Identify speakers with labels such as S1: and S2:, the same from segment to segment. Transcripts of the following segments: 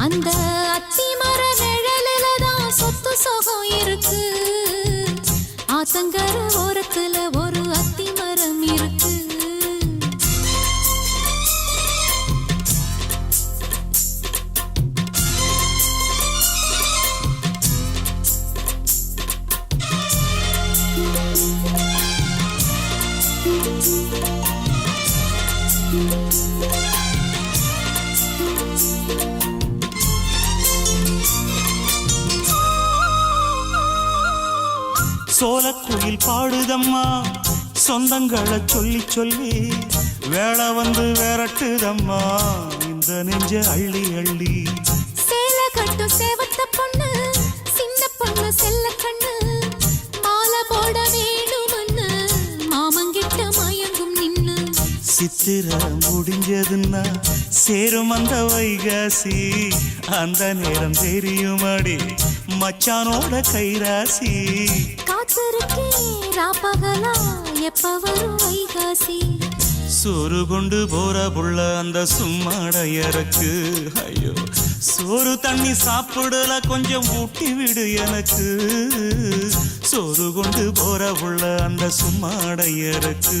S1: அந்த அத்தி மர நிழலில தான் சொத்து சுகம் இருக்கு. ஆத்தங்கர
S2: சோலக்குயில் பாடுதம்மா. சொந்தங்களை சொல்லி சொல்லி வேலை வந்து விரட்டுதம்மா. இந்த நெஞ்ச அள்ளி அள்ளி.
S1: சேலை கட்டும் சேவத்த
S2: சித்திர முடிஞ்சதுன்னா சேரும் அந்த வைகாசி. அந்த நேரம் தெரியுமாடி மச்சானோட கைராசி.
S1: காத்திருக்கே ராப்பகலா எப்ப வரும் வைகாசி?
S2: சோறு கொண்டு போற புள்ள அந்த சும்மாடையறக்கு ஐயோ சோறு தண்ணி சாப்பிடல கொஞ்சம் ஊட்டி விடு எனக்கு. சோறு கொண்டு போற புள்ள அந்த சும்மாடையறக்கு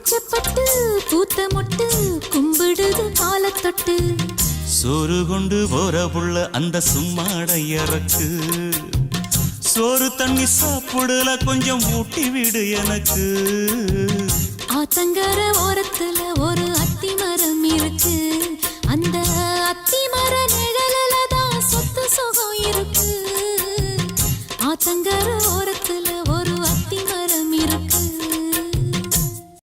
S1: கூச்சப்பட்டு பூத்த மொட்டு கும்பிடுது பால தொட்டு
S2: சோறு கொண்டு போற புள்ள அந்த சும்மாடை இறக்கு. சோறு தண்ணி சாப்பிடல கொஞ்சம் ஊட்டி விடு எனக்கு.
S1: ஆத்தங்கர ஓரத்துல ஒரு அத்தி மரம் இருக்கு. அந்த அத்தி மர நிழல தான் சொத்து சுகம் இருக்கு. ஆத்தங்கர ஓரத்துல